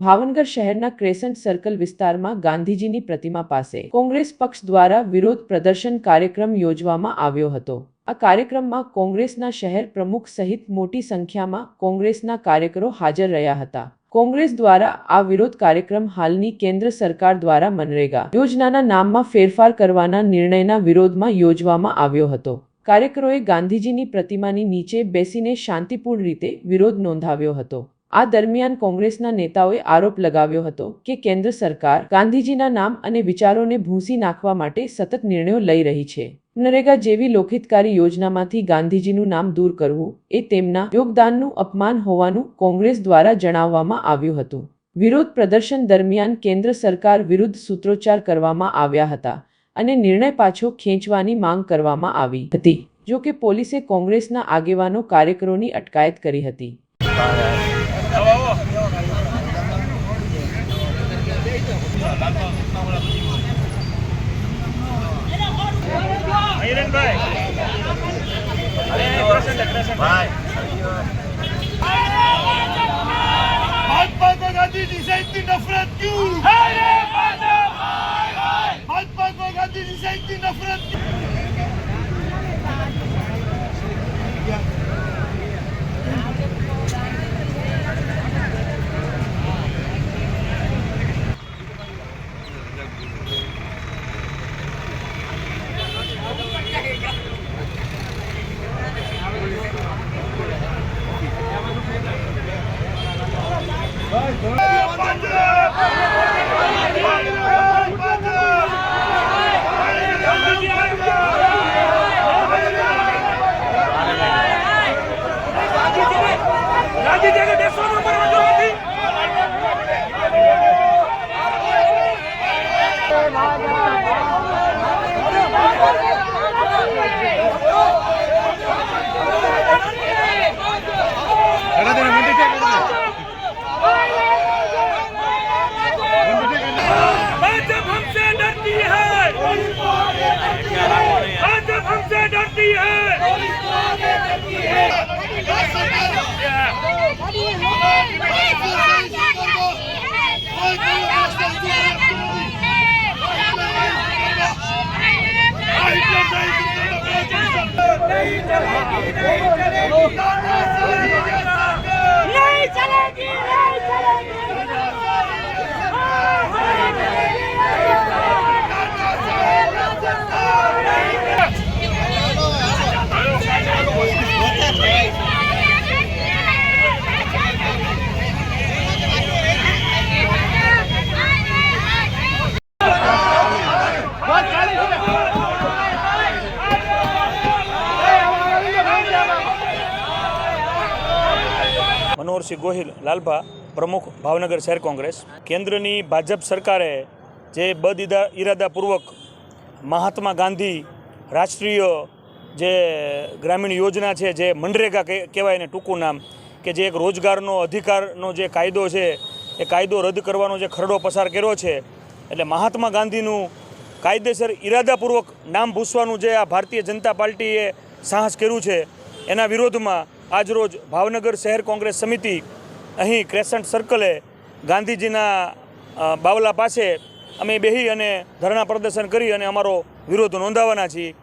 ભાવનગર શહેરના crescent circle વિસ્તારમાં ગાંધીજીની પ્રતિમા પાસે કોંગ્રેસ પક્ષ દ્વારા વિરોધ પ્રદર્શન કાર્યક્રમ યોજવામાં આવ્યો હતો. આ કાર્યક્રમમાં કોંગ્રેસના શહેર પ્રમુખ સહિત મોટી સંખ્યામાં કોંગ્રેસના કાર્યકરો હાજર રહ્યા હતા. કોંગ્રેસ દ્વારા આ વિરોધ કાર્યક્રમ હાલની કેન્દ્ર સરકાર દ્વારા મનરેગા યોજનાના નામમાં ફેરફાર કરવાના નિર્ણયના વિરોધમાં યોજવામાં આવ્યો હતો. કાર્યકરોએ ગાંધીજીની પ્રતિમાની નીચે બેસીને શાંતિપૂર્ણ રીતે વિરોધ નોંધાવ્યો હતો. આ દરમિયાન કોંગ્રેસના નેતાઓએ આરોપ લગાવ્યો હતો કે કેન્દ્ર સરકાર ગાંધીજીના નામ અને વિચારોને ભૂંસી નાખવા માટે સતત નિર્ણયો લઈ રહી છે. નરેગા જેવી લોકહિતકારી યોજનામાંથી ગાંધીજીનું નામ દૂર કરવું એ તેમના યોગદાનનું અપમાન હોવાનું કોંગ્રેસ દ્વારા જણાવવામાં આવ્યું હતું. વિરોધ પ્રદર્શન દરમિયાન કેન્દ્ર સરકાર વિરુદ્ધ સૂત્રોચ્ચાર કરવામાં આવ્યા હતા અને નિર્ણય પાછો ખેંચવાની માંગ કરવામાં આવી હતી. જો કે પોલીસે કોંગ્રેસના આગેવાનો કાર્યકરોની અટકાયત કરી હતી. ભાજપા ગાંધીજી સાહેબની નફરત ક્યુ? রাজ্যে জায়গায় দেড়শো নম্বর મનોહરસિંહ ગોહિલ, લાલભા પ્રમુખ, ભાવનગર શહેર કોંગ્રેસ. કેન્દ્રની ભાજપ સરકારે જે બદ ઇદા- ઇરાદાપૂર્વક મહાત્મા ગાંધી રાષ્ટ્રીય જે ગ્રામીણ યોજના છે, જે મનરેગા કહે- કહેવાય ને ટૂંકું નામ, કે જે એક રોજગારનો અધિકારનો જે કાયદો છે, એ કાયદો રદ કરવાનો જે ખરડો પસાર કર્યો છે, એટલે મહાત્મા ગાંધીનું કાયદેસર ઇરાદાપૂર્વક નામ ભૂસવાનું જે આ ભારતીય જનતા પાર્ટીએ સાહસ કર્યું છે, એના વિરોધમાં આજરોજ ભાવનગર શહેર કોંગ્રેસ સમિતિ અહીં ક્રેસન્ટ સર્કલે ગાંધીજીના બાવલા પાસે અમે બેહી અને ધરણા પ્રદર્શન કરી અને અમારો વિરોધ નોંધાવવાના છીએ.